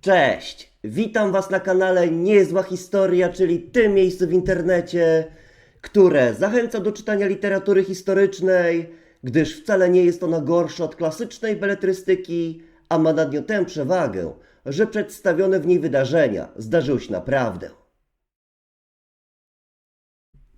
Cześć! Witam Was na kanale Niezła Historia, czyli tym miejscu w internecie, które zachęca do czytania literatury historycznej, gdyż wcale nie jest ona gorsza od klasycznej beletrystyki, a ma nad nią tę przewagę, że przedstawione w niej wydarzenia zdarzyły się naprawdę.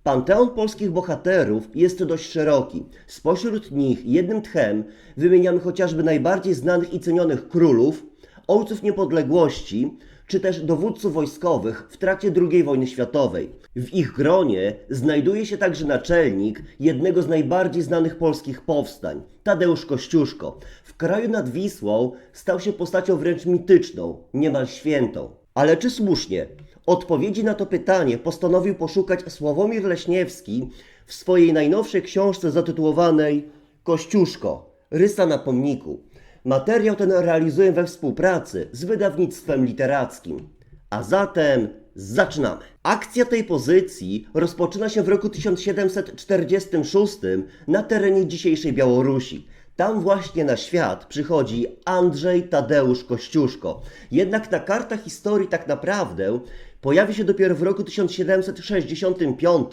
Panteon polskich bohaterów jest dość szeroki. Spośród nich jednym tchem wymieniamy chociażby najbardziej znanych i cenionych królów, ojców niepodległości, czy też dowódców wojskowych w trakcie II wojny światowej. W ich gronie znajduje się także naczelnik jednego z najbardziej znanych polskich powstań, Tadeusz Kościuszko. W kraju nad Wisłą stał się postacią wręcz mityczną, niemal świętą. Ale czy słusznie? Odpowiedzi na to pytanie postanowił poszukać Sławomir Leśniewski w swojej najnowszej książce zatytułowanej Kościuszko Rysa na pomniku. Materiał ten realizuję we współpracy z wydawnictwem literackim. A zatem zaczynamy. Akcja tej pozycji rozpoczyna się w roku 1746 na terenie dzisiejszej Białorusi. Tam właśnie na świat przychodzi Andrzej Tadeusz Kościuszko. Jednak na kartach historii tak naprawdę pojawi się dopiero w roku 1765,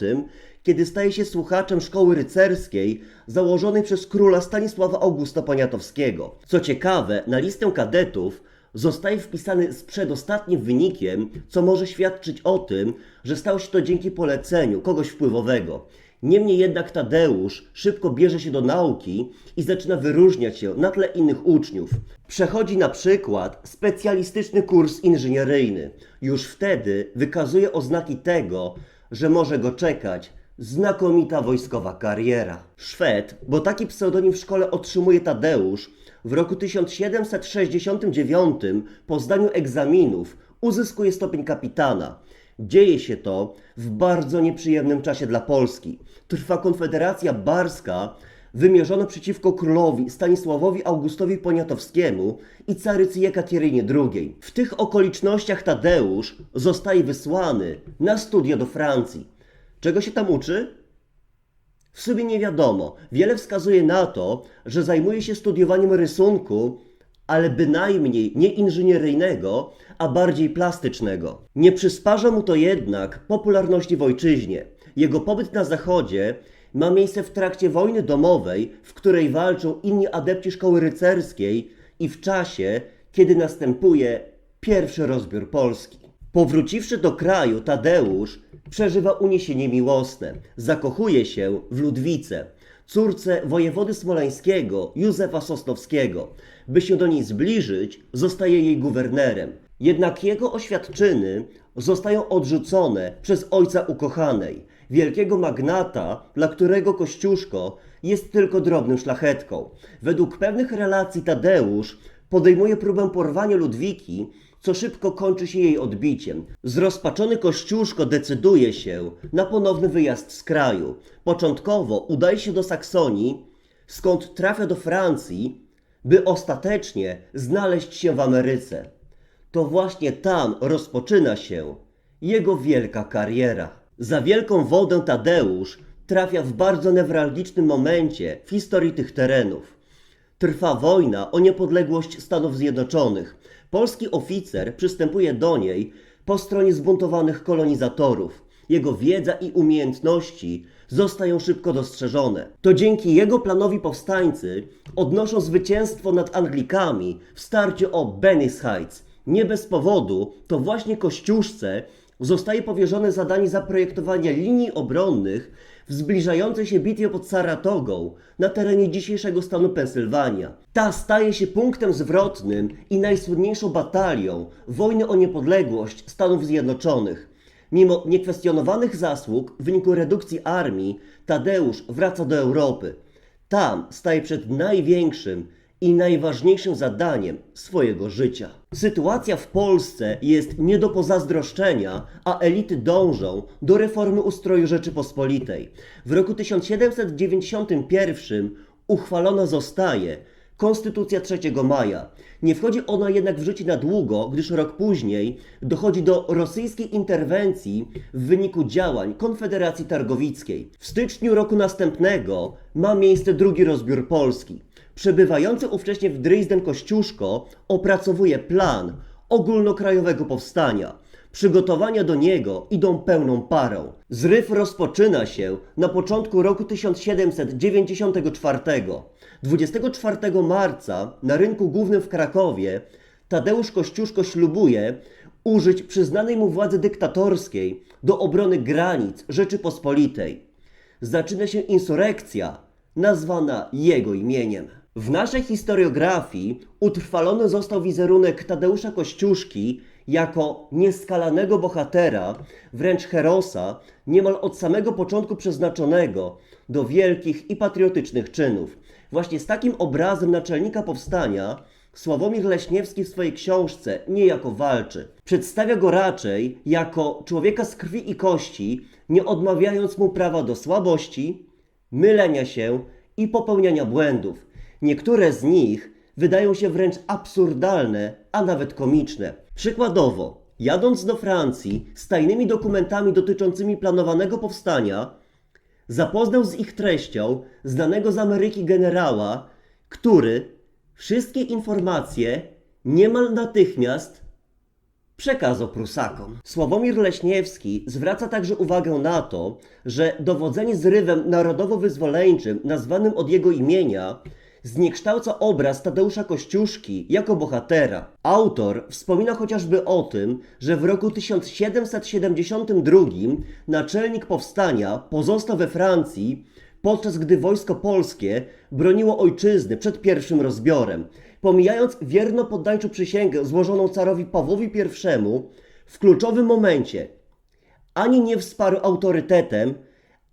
kiedy staje się słuchaczem szkoły rycerskiej założonej przez króla Stanisława Augusta Poniatowskiego. Co ciekawe, na listę kadetów zostaje wpisany z przedostatnim wynikiem, co może świadczyć o tym, że stało się to dzięki poleceniu kogoś wpływowego. Niemniej jednak Tadeusz szybko bierze się do nauki i zaczyna wyróżniać się na tle innych uczniów. Przechodzi na przykład specjalistyczny kurs inżynieryjny. Już wtedy wykazuje oznaki tego, że może go czekać znakomita wojskowa kariera. Szwed, bo taki pseudonim w szkole otrzymuje Tadeusz, w roku 1769 po zdaniu egzaminów uzyskuje stopień kapitana. Dzieje się to w bardzo nieprzyjemnym czasie dla Polski. Trwa konfederacja barska wymierzona przeciwko królowi Stanisławowi Augustowi Poniatowskiemu i carycy Jekaterynie II. W tych okolicznościach Tadeusz zostaje wysłany na studia do Francji. Czego się tam uczy? W sumie nie wiadomo. Wiele wskazuje na to, że zajmuje się studiowaniem rysunku, ale bynajmniej nie inżynieryjnego, a bardziej plastycznego. Nie przysparza mu to jednak popularności w ojczyźnie. Jego pobyt na zachodzie ma miejsce w trakcie wojny domowej, w której walczą inni adepci szkoły rycerskiej i w czasie, kiedy następuje pierwszy rozbiór Polski. Powróciwszy do kraju, Tadeusz przeżywa uniesienie miłosne. Zakochuje się w Ludwice, córce wojewody smoleńskiego Józefa Sosnowskiego. By się do niej zbliżyć, zostaje jej guwernerem. Jednak jego oświadczyny zostają odrzucone przez ojca ukochanej, wielkiego magnata, dla którego Kościuszko jest tylko drobnym szlachetką. Według pewnych relacji Tadeusz podejmuje próbę porwania Ludwiki, co szybko kończy się jej odbiciem. Zrozpaczony Kościuszko decyduje się na ponowny wyjazd z kraju. Początkowo udaje się do Saksonii, skąd trafia do Francji, by ostatecznie znaleźć się w Ameryce. To właśnie tam rozpoczyna się jego wielka kariera. Za wielką wodę Tadeusz trafia w bardzo newralgicznym momencie w historii tych terenów. Trwa wojna o niepodległość Stanów Zjednoczonych. Polski oficer przystępuje do niej po stronie zbuntowanych kolonizatorów. Jego wiedza i umiejętności zostają szybko dostrzeżone. To dzięki jego planowi powstańcy odnoszą zwycięstwo nad Anglikami w starciu o Bennis Heights. Nie bez powodu to właśnie Kościuszce zostaje powierzone zadanie zaprojektowania linii obronnych w zbliżającej się bitwie pod Saratogą na terenie dzisiejszego stanu Pensylwania. Ta staje się punktem zwrotnym i najsłynniejszą batalią wojny o niepodległość Stanów Zjednoczonych. Mimo niekwestionowanych zasług w wyniku redukcji armii, Tadeusz wraca do Europy. Tam staje przed największym i najważniejszym zadaniem swojego życia. Sytuacja w Polsce jest nie do pozazdroszczenia, a elity dążą do reformy ustroju Rzeczypospolitej. W roku 1791 uchwalona zostaje Konstytucja 3 maja. Nie wchodzi ona jednak w życie na długo, gdyż rok później dochodzi do rosyjskiej interwencji w wyniku działań Konfederacji Targowickiej. W styczniu roku następnego ma miejsce drugi rozbiór Polski. Przebywający ówcześnie w Dresden Kościuszko opracowuje plan ogólnokrajowego powstania. Przygotowania do niego idą pełną parą. Zryw rozpoczyna się na początku roku 1794. 24 marca na rynku głównym w Krakowie Tadeusz Kościuszko ślubuje użyć przyznanej mu władzy dyktatorskiej do obrony granic Rzeczypospolitej. Zaczyna się insurekcja, nazwana jego imieniem. W naszej historiografii utrwalony został wizerunek Tadeusza Kościuszki jako nieskalanego bohatera, wręcz herosa, niemal od samego początku przeznaczonego do wielkich i patriotycznych czynów. Właśnie z takim obrazem naczelnika powstania Sławomir Leśniewski w swojej książce niejako walczy. Przedstawia go raczej jako człowieka z krwi i kości, nie odmawiając mu prawa do słabości, mylenia się i popełniania błędów. Niektóre z nich wydają się wręcz absurdalne, a nawet komiczne. Przykładowo, jadąc do Francji z tajnymi dokumentami dotyczącymi planowanego powstania, zapoznał z ich treścią znanego z Ameryki generała, który wszystkie informacje niemal natychmiast przekazał Prusakom. Sławomir Leśniewski zwraca także uwagę na to, że dowodzenie zrywem narodowo-wyzwoleńczym nazwanym od jego imienia zniekształca obraz Tadeusza Kościuszki jako bohatera. Autor wspomina chociażby o tym, że w roku 1772 naczelnik powstania pozostał we Francji, podczas gdy wojsko polskie broniło ojczyzny przed pierwszym rozbiorem. Pomijając wierno poddańczą przysięgę złożoną carowi Pawłowi I w kluczowym momencie ani nie wsparł autorytetem,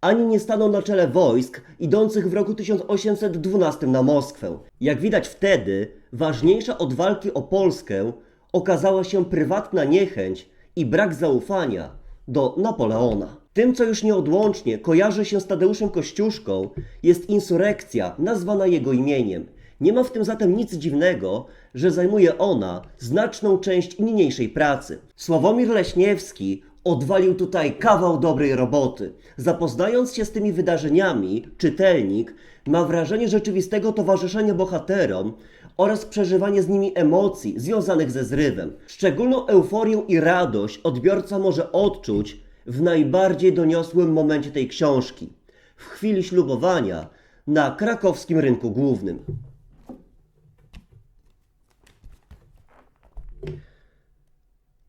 ani nie stanął na czele wojsk idących w roku 1812 na Moskwę. Jak widać wtedy, ważniejsza od walki o Polskę okazała się prywatna niechęć i brak zaufania do Napoleona. Tym, co już nieodłącznie kojarzy się z Tadeuszem Kościuszką, jest insurekcja nazwana jego imieniem. Nie ma w tym zatem nic dziwnego, że zajmuje ona znaczną część niniejszej pracy. Sławomir Leśniewski odwalił tutaj kawał dobrej roboty. Zapoznając się z tymi wydarzeniami, czytelnik ma wrażenie rzeczywistego towarzyszenia bohaterom oraz przeżywanie z nimi emocji związanych ze zrywem. Szczególną euforię i radość odbiorca może odczuć w najbardziej doniosłym momencie tej książki w chwili ślubowania na krakowskim rynku głównym.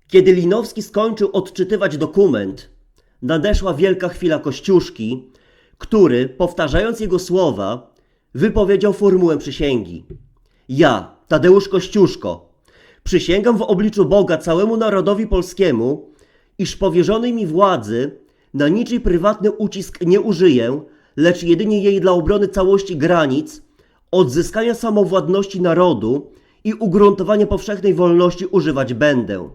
Kiedy Linowski skończył odczytywać dokument, nadeszła wielka chwila Kościuszki, który, powtarzając jego słowa, wypowiedział formułę przysięgi. Ja, Tadeusz Kościuszko, przysięgam w obliczu Boga całemu narodowi polskiemu, iż powierzonej mi władzy na niczyj prywatny ucisk nie użyję, lecz jedynie jej dla obrony całości granic, odzyskania samowładności narodu i ugruntowania powszechnej wolności używać będę.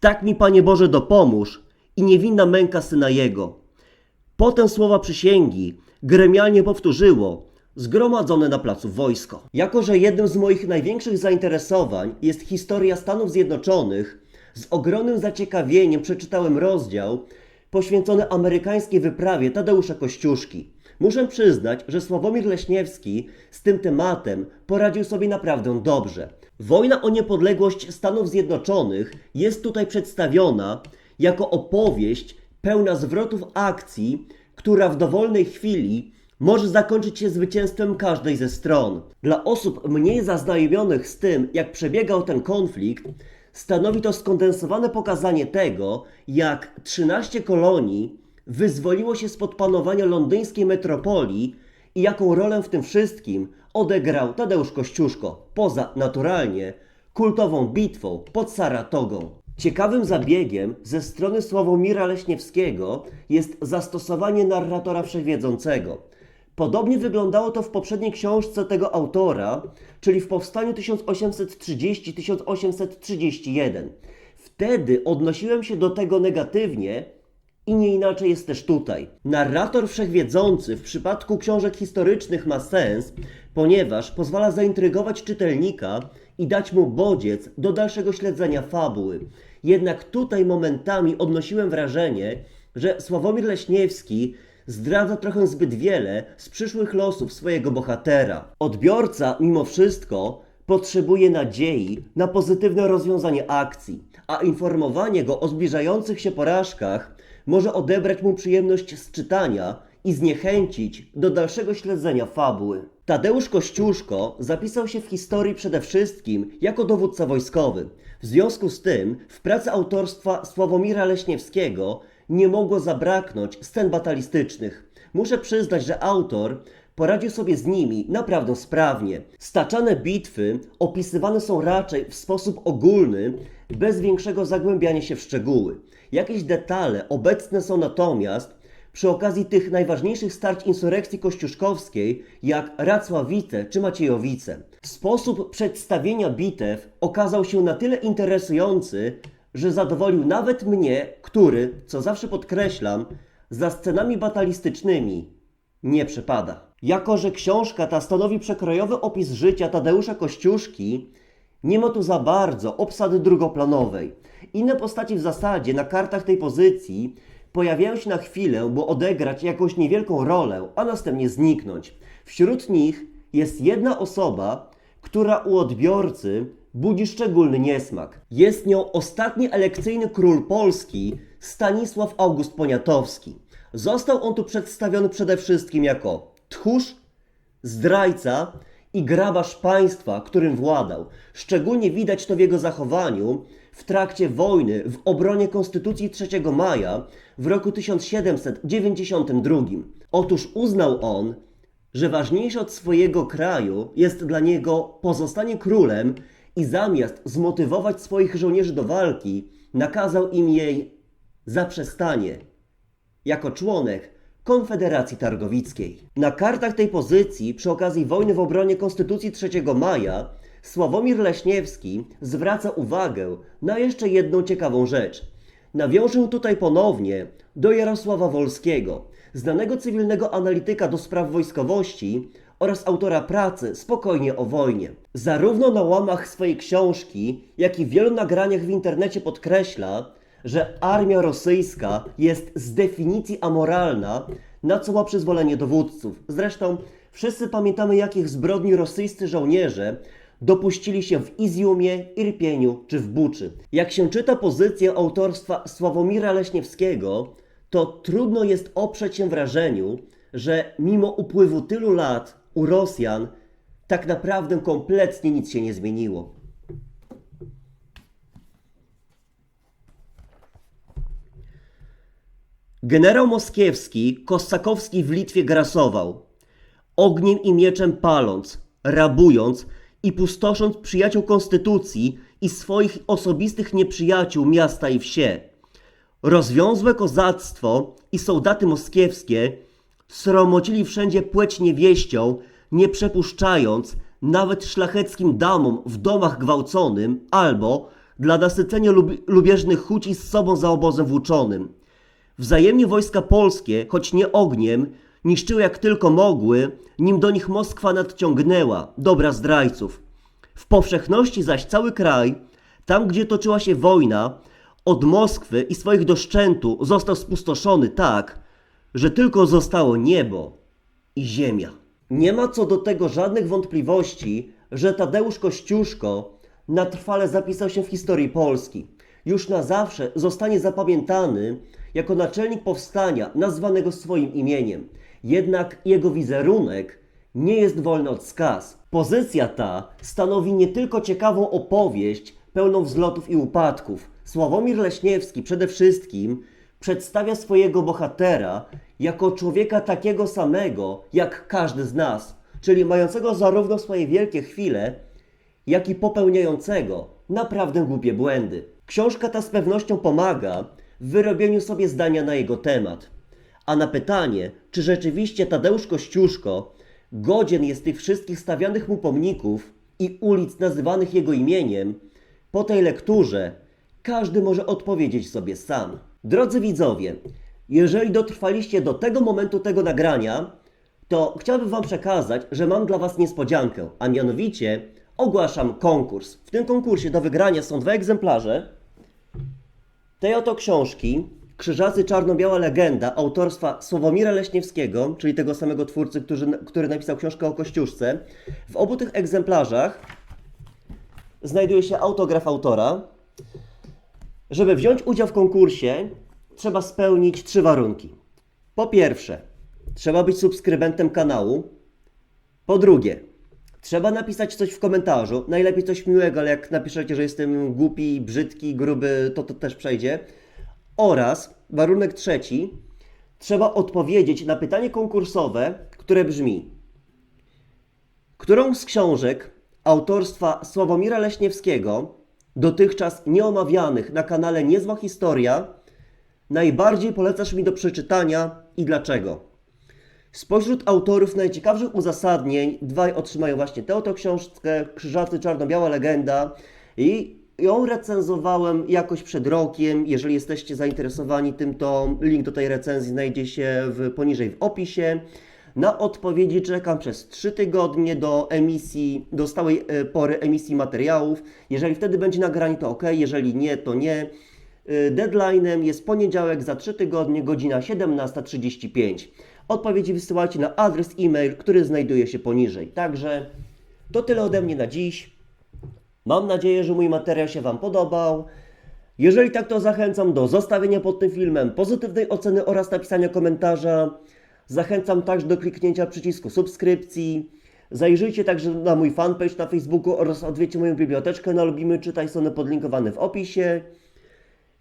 Tak mi, Panie Boże, dopomóż i niewinna męka syna jego. Potem słowa przysięgi gremialnie powtórzyło zgromadzone na placu wojsko. Jako, że jednym z moich największych zainteresowań jest historia Stanów Zjednoczonych, z ogromnym zaciekawieniem przeczytałem rozdział poświęcony amerykańskiej wyprawie Tadeusza Kościuszki. Muszę przyznać, że Sławomir Leśniewski z tym tematem poradził sobie naprawdę dobrze. Wojna o niepodległość Stanów Zjednoczonych jest tutaj przedstawiona jako opowieść pełna zwrotów akcji, która w dowolnej chwili może zakończyć się zwycięstwem każdej ze stron. Dla osób mniej zaznajomionych z tym, jak przebiegał ten konflikt, stanowi to skondensowane pokazanie tego, jak 13 kolonii wyzwoliło się spod panowania londyńskiej metropolii i jaką rolę w tym wszystkim odegrał Tadeusz Kościuszko, poza naturalnie kultową bitwą pod Saratogą. Ciekawym zabiegiem ze strony Sławomira Leśniewskiego jest zastosowanie narratora wszechwiedzącego. Podobnie wyglądało to w poprzedniej książce tego autora, czyli w powstaniu 1830-1831. Wtedy odnosiłem się do tego negatywnie i nie inaczej jest też tutaj. Narrator wszechwiedzący w przypadku książek historycznych ma sens, ponieważ pozwala zaintrygować czytelnika i dać mu bodziec do dalszego śledzenia fabuły. Jednak tutaj momentami odnosiłem wrażenie, że Sławomir Leśniewski zdradza trochę zbyt wiele z przyszłych losów swojego bohatera. Odbiorca, mimo wszystko, potrzebuje nadziei na pozytywne rozwiązanie akcji, a informowanie go o zbliżających się porażkach może odebrać mu przyjemność z czytania i zniechęcić do dalszego śledzenia fabuły. Tadeusz Kościuszko zapisał się w historii przede wszystkim jako dowódca wojskowy. W związku z tym w pracy autorstwa Sławomira Leśniewskiego nie mogło zabraknąć scen batalistycznych. Muszę przyznać, że autor poradził sobie z nimi naprawdę sprawnie. Staczane bitwy opisywane są raczej w sposób ogólny, bez większego zagłębiania się w szczegóły. Jakieś detale obecne są natomiast przy okazji tych najważniejszych starć insurekcji kościuszkowskiej, jak Racławice czy Maciejowice. Sposób przedstawienia bitew okazał się na tyle interesujący, że zadowolił nawet mnie, który, co zawsze podkreślam, za scenami batalistycznymi nie przepada. Jako, że książka ta stanowi przekrojowy opis życia Tadeusza Kościuszki, nie ma tu za bardzo obsady drugoplanowej. Inne postaci w zasadzie na kartach tej pozycji pojawiają się na chwilę, by odegrać jakąś niewielką rolę, a następnie zniknąć. Wśród nich jest jedna osoba, która u odbiorcy budzi szczególny niesmak. Jest nią ostatni elekcyjny król Polski Stanisław August Poniatowski. Został on tu przedstawiony przede wszystkim jako tchórz, zdrajca i grabarz państwa, którym władał. Szczególnie widać to w jego zachowaniu w trakcie wojny w obronie Konstytucji 3 maja w roku 1792. Otóż uznał on, że ważniejsze od swojego kraju jest dla niego pozostanie królem i zamiast zmotywować swoich żołnierzy do walki, nakazał im jej zaprzestanie jako członek Konfederacji Targowickiej. Na kartach tej pozycji, przy okazji wojny w obronie Konstytucji 3 maja, Sławomir Leśniewski zwraca uwagę na jeszcze jedną ciekawą rzecz. Nawiążę tutaj ponownie do Jarosława Wolskiego, znanego cywilnego analityka do spraw wojskowości oraz autora pracy Spokojnie o wojnie. Zarówno na łamach swojej książki, jak i w wielu nagraniach w internecie podkreśla, że armia rosyjska jest z definicji amoralna, na co ma przyzwolenie dowódców. Zresztą wszyscy pamiętamy, jakich zbrodni rosyjscy żołnierze dopuścili się w Izjumie, Irpieniu czy w Buczy. Jak się czyta pozycję autorstwa Sławomira Leśniewskiego, to trudno jest oprzeć się wrażeniu, że mimo upływu tylu lat u Rosjan tak naprawdę kompletnie nic się nie zmieniło. Generał Moskiewski Kossakowski w Litwie grasował, ogniem i mieczem paląc, rabując i pustosząc przyjaciół konstytucji i swoich osobistych nieprzyjaciół miasta i wsie. Rozwiązłe kozactwo i soldaty moskiewskie sromocili wszędzie płeć niewieścią, nie przepuszczając nawet szlacheckim damom w domach gwałconym albo dla nasycenia lub- lubieżnych chuci z sobą za obozem włóczonym. Wzajemnie wojska polskie, choć nie ogniem, niszczyły jak tylko mogły, nim do nich Moskwa nadciągnęła, dobra zdrajców. W powszechności zaś cały kraj, tam gdzie toczyła się wojna, od Moskwy i swoich doszczętu został spustoszony tak, że tylko zostało niebo i ziemia. Nie ma co do tego żadnych wątpliwości, że Tadeusz Kościuszko na trwale zapisał się w historii Polski. Już na zawsze zostanie zapamiętany jako naczelnik powstania nazwanego swoim imieniem. Jednak jego wizerunek nie jest wolny od skaz. Pozycja ta stanowi nie tylko ciekawą opowieść pełną wzlotów i upadków. Sławomir Leśniewski przede wszystkim przedstawia swojego bohatera jako człowieka takiego samego jak każdy z nas, czyli mającego zarówno swoje wielkie chwile, jak i popełniającego naprawdę głupie błędy. Książka ta z pewnością pomaga w wyrobieniu sobie zdania na jego temat. A na pytanie, czy rzeczywiście Tadeusz Kościuszko godzien jest tych wszystkich stawianych mu pomników i ulic nazywanych jego imieniem, po tej lekturze każdy może odpowiedzieć sobie sam. Drodzy widzowie, jeżeli dotrwaliście do tego momentu tego nagrania, to chciałbym Wam przekazać, że mam dla Was niespodziankę, a mianowicie ogłaszam konkurs. W tym konkursie do wygrania są dwa egzemplarze tej oto książki Krzyżacy Czarno-Biała Legenda autorstwa Sławomira Leśniewskiego, czyli tego samego twórcy, który, który napisał książkę o Kościuszce. W obu tych egzemplarzach znajduje się autograf autora. Żeby wziąć udział w konkursie, trzeba spełnić trzy warunki. Po pierwsze, trzeba być subskrybentem kanału. Po drugie, trzeba napisać coś w komentarzu. Najlepiej coś miłego, ale jak napiszecie, że jestem głupi, brzydki, gruby, to to też przejdzie. Oraz warunek trzeci, trzeba odpowiedzieć na pytanie konkursowe, które brzmi: Którą z książek autorstwa Sławomira Leśniewskiego, dotychczas nieomawianych na kanale Niezła Historia, najbardziej polecasz mi do przeczytania i dlaczego? Spośród autorów najciekawszych uzasadnień dwaj otrzymają właśnie tę oto książkę Krzyżacy Czarno-Biała Legenda i ją recenzowałem jakoś przed rokiem. Jeżeli jesteście zainteresowani tym, to link do tej recenzji znajdzie się w, poniżej w opisie. Na odpowiedzi czekam przez 3 tygodnie do emisji, do stałej e, pory emisji materiałów. Jeżeli wtedy będzie nagranie, to ok, jeżeli nie, to nie. Y, Deadline'em jest poniedziałek za 3 tygodnie, godzina 17.35. Odpowiedzi wysyłajcie na adres e-mail, który znajduje się poniżej. Także to tyle ode mnie na dziś. Mam nadzieję, że mój materiał się Wam podobał. Jeżeli tak, to zachęcam do zostawienia pod tym filmem pozytywnej oceny oraz napisania komentarza. Zachęcam także do kliknięcia przycisku subskrypcji. Zajrzyjcie także na mój fanpage na Facebooku oraz odwiedźcie moją biblioteczkę na Lubimy Czytaj, one podlinkowane w opisie.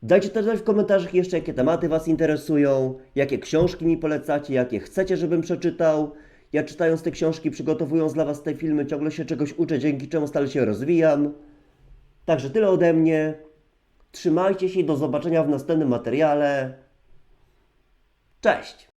Dajcie też w komentarzach jeszcze, jakie tematy Was interesują, jakie książki mi polecacie, jakie chcecie, żebym przeczytał. Ja czytając te książki, przygotowując dla Was te filmy, ciągle się czegoś uczę, dzięki czemu stale się rozwijam. Także tyle ode mnie. Trzymajcie się i do zobaczenia w następnym materiale. Cześć!